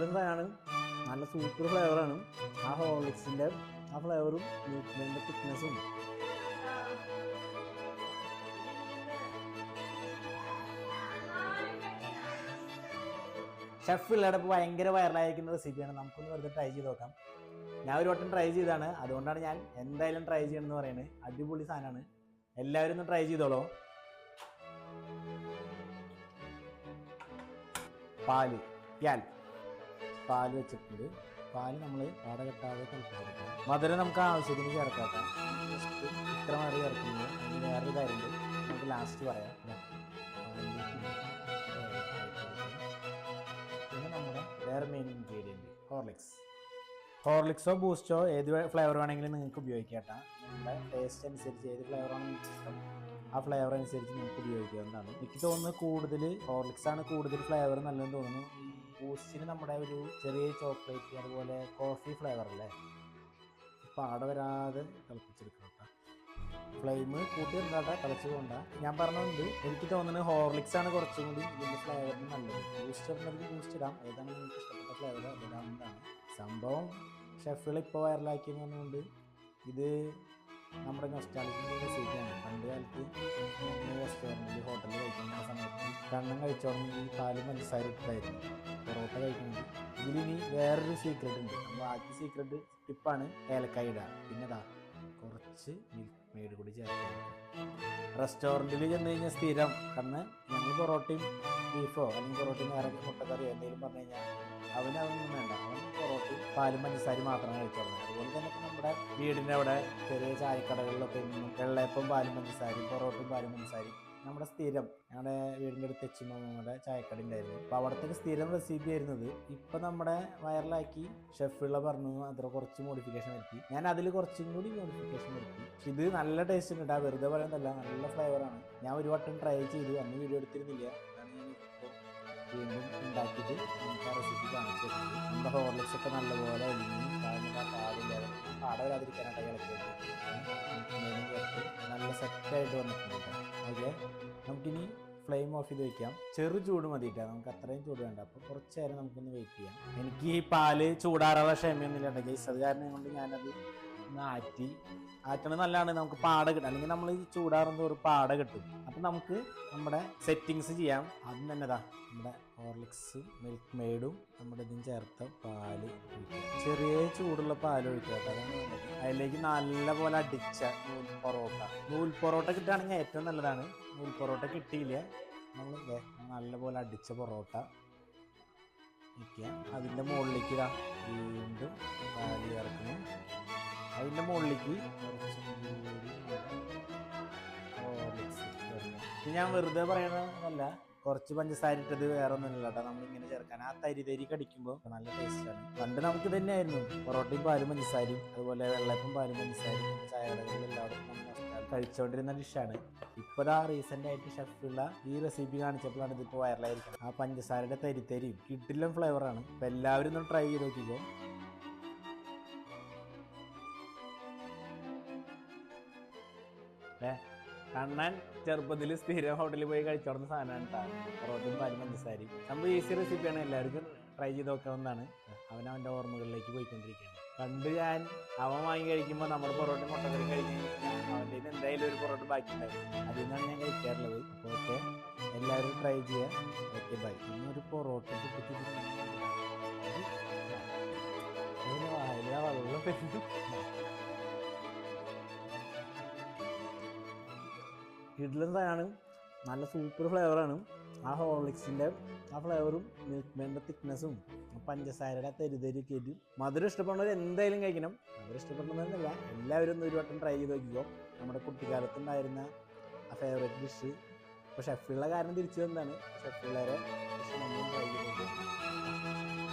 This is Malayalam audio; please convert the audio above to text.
സാധനമാണ് നല്ല സൂപ്പർ ഫ്ലേവറാണ് ആ ഹോർലിക്സിന്റെ ആ ഫ്ലേവറും മിൽക്ക് തിക്നെസ്സും ഷെഫ് ഉള്ളവിടെ ഇപ്പോൾ ഭയങ്കര വൈറലായിരിക്കുന്ന റെസിപ്പിയാണ് നമുക്കൊന്ന് വെറുതെ ട്രൈ ചെയ്ത് നോക്കാം. ഞാൻ ഒരു വട്ടം ട്രൈ ചെയ്താണ്. അതുകൊണ്ടാണ് ഞാൻ എന്തായാലും ട്രൈ ചെയ്യണമെന്ന് പറയുന്നത്. അടിപൊളി സാധനമാണ്. എല്ലാവരും ഒന്ന് ട്രൈ ചെയ്തോളൂ. പാൽ. പ്യാൽ പാൽ വെച്ചിട്ടുണ്ട്. പാൽ നമ്മൾ പാട കെട്ടാതെ തിളപ്പിച്ചെടുക്കാം മധുരം നമുക്ക് ആവശ്യത്തിന് ചേർക്കാം ഇത്ര മാറി ചേർക്കുന്നത്. അതിന് വേറൊരു കാര്യമുണ്ട്. നമുക്ക് ലാസ്റ്റ് പറയാം. പിന്നെ നമ്മുടെ വേറെ മെയിൻ ഇൻഗ്രീഡിയന്റ് ഹോർലിക്സ് ഹോർലിക്സോ ബൂസ്റ്റോ ഏത് ഫ്ലേവർ വേണമെങ്കിലും നിങ്ങൾക്ക് ഉപയോഗിക്കാം നിങ്ങളുടെ ടേസ്റ്റ് അനുസരിച്ച് ഏത് ഫ്ലേവറാണ് ഇഷ്ടം ആ ഫ്ലേവർ അനുസരിച്ച് നിങ്ങൾക്ക് ഉപയോഗിക്കാവുന്നതാണ്. എനിക്ക് തോന്നുന്നത് കൂടുതൽ ഹോർലിക്സ് ആണ് കൂടുതൽ ഫ്ലേവർ നല്ലതെന്ന് തോന്നുന്നു. ബൂസ്റ്റിന് നമ്മുടെ ഒരു ചെറിയ ചോക്ലേറ്റ് അതുപോലെ കോഫി ഫ്ലേവർ അല്ലേ? പാട വരാതെ തിളപ്പിച്ചെടുക്കണം കേട്ടോ ഫ്ലെയിം കൂട്ടി ഉണ്ടാട്ടെ തിളച്ച് പോകണ്ട ഞാൻ പറഞ്ഞുകൊണ്ട് എനിക്ക് തോന്നുന്നത് ഹോർലിക്സ് ആണ് കുറച്ചും കൂടി ഇതിന്റെ ഫ്ലേവറിന് നല്ലത്. ബൂസ്റ്റ് ഇടുന്നവർക്ക് ബൂസ്റ്റ് ഇടാം. ഏതാണ് നിങ്ങൾക്ക് ഇഷ്ടപ്പെട്ട ഫ്ലേവർ അതിടാവുന്നതാണ് സംഭവം ഷെഫുകൾ ഇപ്പോൾ വൈറലാക്കിയെന്ന് പറഞ്ഞുകൊണ്ട് ഇത് നമ്മുടെ നൊസ്റ്റാലിറ്റിന്റെ റെസിപ്പിയാണ് പണ്ട് കാലത്ത് റെസ്റ്റോറന്റിൽ ഹോട്ടലിൽ കഴിക്കുന്ന സമയത്ത് കണ്ണം കഴിച്ചോളം ഈ പാൽ പഞ്ചസാര പൊറോട്ട കഴിക്കുന്നത് ഇതിലിനി വേറൊരു സീക്രട്ട് ഉണ്ട്. ആദ്യ സീക്രട്ട് ടിപ്പാണ് ഏലക്കായ ഇടുക. പിന്നെ ഇതാ കുറച്ച് മിൽക്ക് മെയ്ഡ് കൂടി ചേർക്കുക റെസ്റ്റോറന്റിൽ ചെന്ന് കഴിഞ്ഞാൽ സ്ഥിരം. കാരണം ഞങ്ങൾ പൊറോട്ടയും ബീഫോ അല്ലെങ്കിൽ പൊറോട്ടയും വേറെ മുട്ടക്കറിയോ എന്തെങ്കിലും പറഞ്ഞു കഴിഞ്ഞാൽ അവന് വേണ്ട. അവൻ പൊറോട്ടയും പാലും പഞ്ചസാരയും മാത്രമേ കഴിച്ചോളൂ അതുപോലെ തന്നെ ഇപ്പം നമ്മുടെ വീടിന്റെ അവിടെ ചെറിയ ചായക്കടകളിലൊക്കെ വെള്ളയപ്പം പാലും പഞ്ചസാരയും പൊറോട്ടയും പാലും പഞ്ചസാരയും നമ്മുടെ സ്ഥിരം ഞങ്ങളുടെ വീടിന്റെ അടുത്ത് നമ്മുടെ ചായക്കട ഉണ്ടായിരുന്നു. അപ്പോൾ അവിടുത്തെ സ്ഥിരം റെസിപ്പി ആയിരുന്നത് ഇപ്പം നമ്മുടെ വൈറലാക്കി ഷെഫുള്ള പറഞ്ഞു അത്ര കുറച്ച് മോഡിഫിക്കേഷൻ വരുത്തി. ഞാൻ അതിൽ കുറച്ചും കൂടി മോഡിഫിക്കേഷൻ വരുത്തി. ഇത് നല്ല ടേസ്റ്റ് ഉണ്ട് കേട്ടോ വെറുതെ പറയുന്നതല്ല നല്ല ഫ്ലേവറാണ് ഞാൻ ഒരു വട്ടം ട്രൈ ചെയ്തു. അന്ന് വീഡിയോ എടുത്തിരുന്നില്ല. ഞാൻ വീണ്ടും ഉണ്ടാക്കിയിട്ട് നമുക്ക് ആ റെസിപ്പി കാണിച്ചു നമ്മുടെ ഹോർലിക്സ് ഒക്കെ നല്ലപോലെ ഒലിഞ്ഞ് പാലില്ല പാടില്ലാതെ പാടവരാതിരിക്കാനായിട്ട് സെറ്റായിട്ട് വന്നിട്ടുണ്ട്. ഓക്കെ? നമുക്കിനി ഫ്ലെയിം ഓഫ് ചെയ്ത് വെക്കാം. ചെറു ചൂട് മതിയിട്ടാ നമുക്ക് അത്രയും ചൂട് വേണ്ട. അപ്പോൾ കുറച്ച് നേരം നമുക്കൊന്ന് വെയിറ്റ് ചെയ്യാം. എനിക്ക് ഈ പാൽ ചൂടാറുള്ള ക്ഷമയൊന്നുമില്ല കേട്ടോ. ഗൈസ് അത് കാരണം കൊണ്ട് ഞാനത് ഒന്ന് ആറ്റി ആറ്റണത് നല്ലതാണ്. നമുക്ക് പാട കിട്ടും. അല്ലെങ്കിൽ നമ്മൾ ഈ ചൂടാറുന്ന ഒരു പാട കിട്ടും. അപ്പം നമുക്ക് നമ്മുടെ സെറ്റിങ്സ് ചെയ്യാം. അത് തന്നെ ദാ നമ്മുടെ ഹോർലിക്സ് മിൽക്ക് മെയ്ഡും നമ്മുടെ ഇതും ചേർത്ത പാൽ ചെറിയ ചൂടുള്ള പാൽ ഒഴിക്കുക അതാണ് അതിലേക്ക് നല്ല പോലെ അടിച്ച നൂൽ പൊറോട്ട. നൂൽ പൊറോട്ട കിട്ടുകയാണെങ്കിൽ ഏറ്റവും നല്ലതാണ്. നൂൽ പൊറോട്ട കിട്ടിയില്ല. നമ്മൾ നല്ല പോലെ അടിച്ച പൊറോട്ട വയ്ക്കുക അതിന്റെ മുകളിലേക്ക് വീണ്ടും പാൽ ചേർക്കണം അതിന്റെ മുകളിലേക്ക്. ഞാൻ വെറുതെ പറയണതല്ല. കുറച്ച് പഞ്ചസാര ഇട്ടത് വേറെ ഒന്നുമില്ല കേട്ടോ. നമ്മളിങ്ങനെ ചേർക്കാൻ. ആ തരി തരി കടിക്കുമ്പോൾ നല്ല ടേസ്റ്റാണ് പണ്ട് നമുക്ക് തന്നെയായിരുന്നു. പൊറോട്ടയും പാലും പഞ്ചസാരയും അതുപോലെ വെള്ളപ്പും പാലും പഞ്ചസാരയും ചായകടകളിൽ നമ്മൾ കഴിച്ചുകൊണ്ടിരുന്ന ഡിഷാണ് ഇപ്പോഴാ റീസെന്റ് ആയിട്ട് ഷെഫുള്ള ഈ റെസിപ്പി കാണിച്ചപ്പോഴാണ് ഇതിപ്പോൾ വൈറലായിരിക്കുന്നത് ആ പഞ്ചസാരയുടെ തരിത്തരിയും കിട്ടില്ല ഫ്ലേവറാണ് അപ്പോൾ എല്ലാവരും ഒന്ന് ട്രൈ ചെയ്ത് നോക്കിക്കോ. ഏ? കണ്ണൻ ചെറുപ്പത്തിൽ സ്ഥിരം ഹോട്ടലിൽ പോയി കഴിച്ചോടുന്ന സാധനമാണ് കേട്ടോ റോട്ടും പാലും പഞ്ചസാരയും ഈസി റെസിപ്പിയാണ് എല്ലാവർക്കും ട്രൈ ചെയ്ത് നോക്കാവുന്നതാണ് അവൻ അവന്റെ ഓർമ്മകളിലേക്ക് പോയിക്കൊണ്ടിരിക്കുകയാണ്. പണ്ട് ഞാൻ അവൻ വാങ്ങി കഴിക്കുമ്പോൾ നമ്മുടെ പൊറോട്ട മുട്ടക്കറി കഴിക്കും അവന്റെ എന്തായാലും ഒരു പൊറോട്ട ബാക്കി ഉണ്ടായിരുന്നു അതിൽ നിന്നാണ് ഞാൻ കഴിക്കാറുള്ളത്. ഓക്കെ എല്ലാവരും ട്രൈ ചെയ്യുക. ഓക്കെ ബൈ ഇന്നൊരു പൊറോട്ട വെള്ളം കിഡ്ലൻ സാധനമാണ് നല്ല സൂപ്പർ ഫ്ലേവറാണ് ആ ഹോർലിക്സിന്റെ ആ ഫ്ലേവറും മിൽക്ക് മേന്റെ തിക്നെസ്സും പഞ്ചസാരയുടെ തെരുതെരിയൊക്കെ ആയിട്ട് മധുരം ഇഷ്ടപ്പെടുന്നവർ എന്തായാലും കഴിക്കണം. മധുരം ഇഷ്ടപ്പെടുന്നതെന്നല്ല എല്ലാവരും ഒന്ന് ഒരു വട്ടം ട്രൈ ചെയ്ത് നോക്കിക്കോ. നമ്മുടെ കുട്ടിക്കാലത്തുണ്ടായിരുന്ന ആ ഫേവറേറ്റ് ഡിഷ് ഇപ്പോൾ ഷെഫുള്ള കാരണം തിരിച്ചു തന്നാണ് ഷെഫുള്ളവരെ ഡിഷ് ട്രൈ ചെയ്ത് നോക്കുക